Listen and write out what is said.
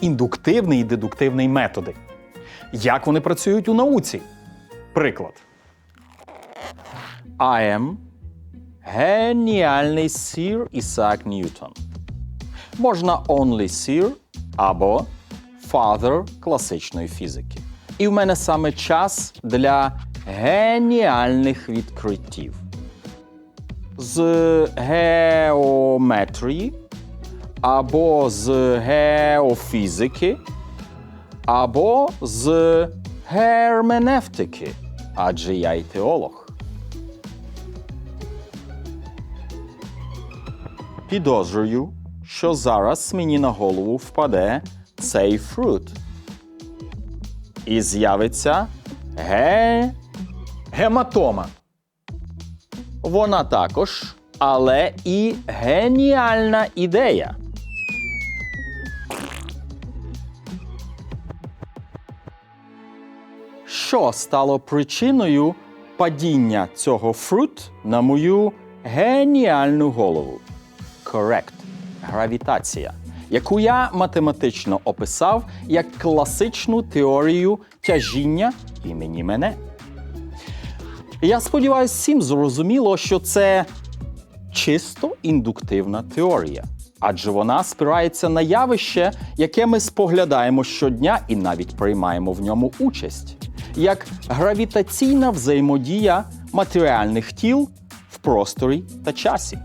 індуктивний і дедуктивний методи. Як вони працюють у науці? Приклад. I am геніальний сір Ісаак Ньютон. Можна only sir або father класичної фізики. І в мене саме час для геніальних відкриттів. З геометрії, або з геофізики, або з герменевтики, адже я й теолог. Підозрюю, що зараз мені на голову впаде цей фрут. І з'явиться ге... гематома. Вона також, але і геніальна ідея. Що стало причиною падіння цього фрут на мою геніальну голову? Correct. Гравітація, яку я математично описав як класичну теорію тяжіння імені мене. Я сподіваюся, всім зрозуміло, що це чисто індуктивна теорія, адже вона спирається на явище, яке ми споглядаємо щодня і навіть приймаємо в ньому участь, як гравітаційна взаємодія матеріальних тіл в просторі та часі.